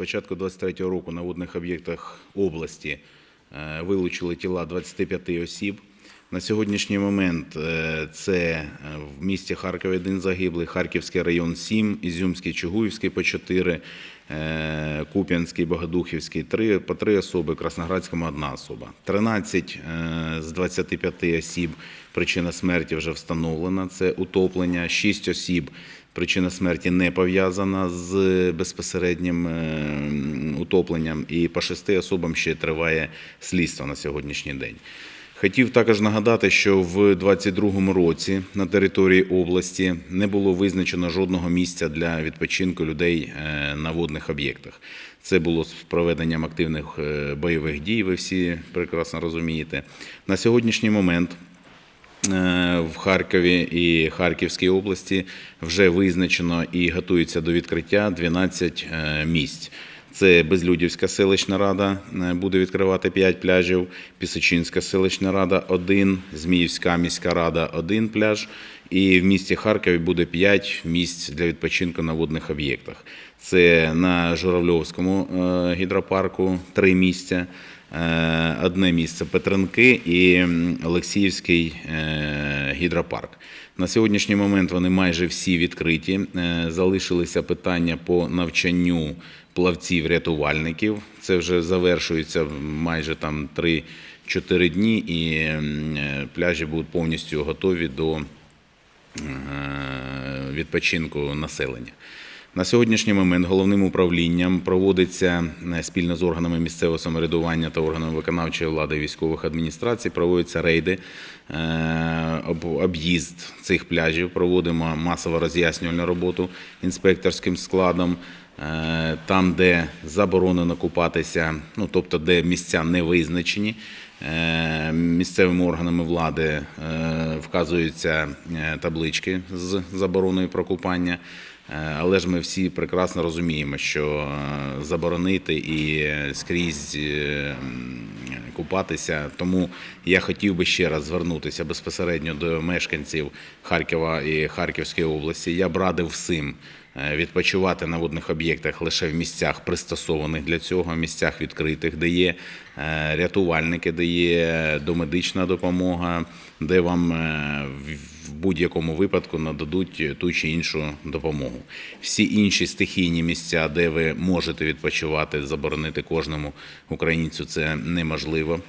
початку 2023 року на водних об'єктах області е, вилучили тіла 25 осіб. На сьогоднішній момент е, це е, в місті Харкові один загиблий, Харківський район 7, Ізюмський, Чугуївський по 4, Куп'янський, Богодухівський 3, по 3 особи, Красноградському одна особа. 13 е, з 25 осіб причина смерті вже встановлена, це утоплення, 6 осіб Причина смерті не пов'язана з безпосереднім е, утопленням, і по шести особам ще триває слідство на сьогоднішній день. Хотів також нагадати, що в 2022 році на території області не було визначено жодного місця для відпочинку людей е, на водних об'єктах. Це було з проведенням активних е, бойових дій. Ви всі прекрасно розумієте. На сьогоднішній момент Е, в Харкові і Харківській області вже визначено і готується до відкриття 12 е, місць. Це Безлюдівська селищна рада е, буде відкривати 5 пляжів, Пісочинська селищна рада – 1, Зміївська міська рада – 1 пляж. І в місті Харкові буде 5 місць для відпочинку на водних об'єктах. Це на Журавльовському е, гідропарку 3 місця. Е, Одне місце Петренки і Олексіївський гідропарк. На сьогоднішній момент вони майже всі відкриті. Залишилися питання по навчанню плавців-рятувальників. Це вже завершується майже там 3-4 дні, і е, пляжі будуть повністю готові до е, відпочинку населення. На сьогоднішній момент головним управлінням проводиться е, спільно з органами місцевого самоврядування та органами виконавчої влади військових адміністрацій. Проводяться рейди, об'їзд цих пляжів. Проводимо масово роз'яснювальну роботу інспекторським складом. Е, Там, де заборонено купатися, ну тобто де місця не визначені, е, місцевими органами влади е, вказуються таблички з забороною про купання. Але ж ми всі прекрасно розуміємо, що заборонити і скрізь купатися. Тому я хотів би ще раз звернутися безпосередньо до мешканців Харкова і Харківської області. Я б радив всім е, відпочивати на водних об'єктах лише в місцях, пристосованих для цього, місцях відкритих, де є е, рятувальники, де є домедична допомога, де вам е, в- будь-якому випадку нададуть ту чи іншу допомогу. Всі інші стихійні місця, де ви можете відпочивати, заборонити кожному українцю, це неможливо.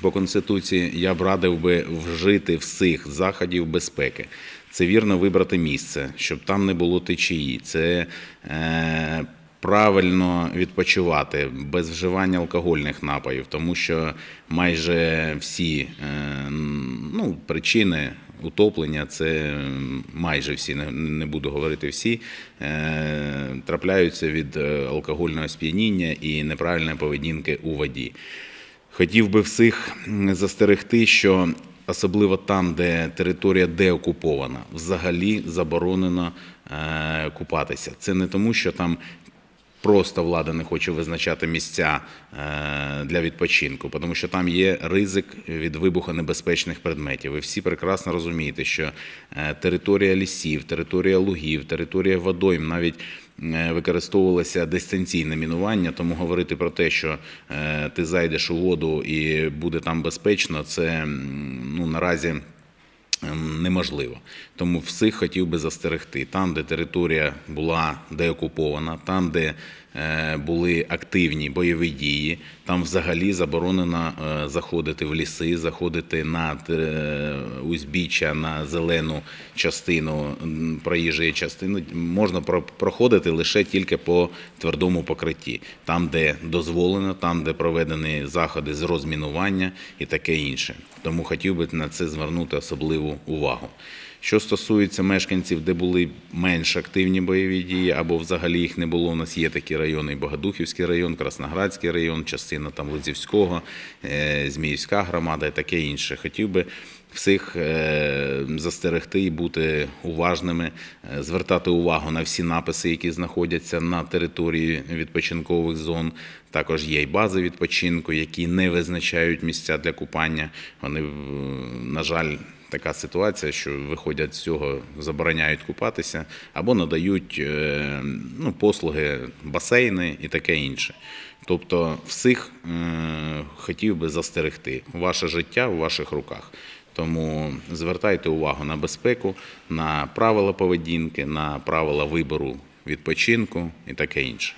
По конституції я б радив би вжити всіх заходів безпеки. Це вірно вибрати місце, щоб там не було течії. Це е, правильно відпочивати без вживання алкогольних напоїв, тому що майже всі е, ну, причини утоплення це майже всі, не- буду говорити всі, е, трапляються від е, алкогольного сп'яніння і неправильної поведінки у воді. Хотів би всіх застерегти, що особливо там, де територія деокупована, взагалі заборонено е, купатися. Це не тому, що там просто влада не хоче визначати місця е, для відпочинку, тому що там є ризик від вибухонебезпечних предметів. Ви всі прекрасно розумієте, що е, територія лісів, територія лугів, територія водойм навіть е, використовувалося дистанційне мінування, тому говорити про те, що ти зайдеш у воду і буде там безпечно, це ну, наразі неможливо. Тому всіх хотів би застерегти. Там, де територія була деокупована, там, де були активні бойові дії, там взагалі заборонено е, заходити в ліси, заходити на е, узбіччя, на зелену частину проїжджої частини. Можна про- проходити лише тільки по твердому покритті, там, де дозволено, там, де проведені заходи з розмінування і таке інше. Тому хотів би на це звернути особливу увагу. Що стосується мешканців, де були менш активні бойові дії, або взагалі їх не було. У нас є такі райони: Богодухівський район, Красноградський район, частина там Лизівського, е, Зміївська громада і таке інше. Хотів би всіх е, застерегти і бути уважними, е, звертати увагу на всі написи, які знаходяться на території відпочинкових зон. Також є й бази відпочинку, які не визначають місця для купання. Вони, на жаль, така ситуація, що виходять з цього, забороняють купатися або надають е, ну, послуги басейни і таке інше. Тобто, всіх е, хотів би застерегти. Ваше життя у ваших руках. Тому звертайте увагу на безпеку, на правила поведінки, на правила вибору відпочинку і таке інше.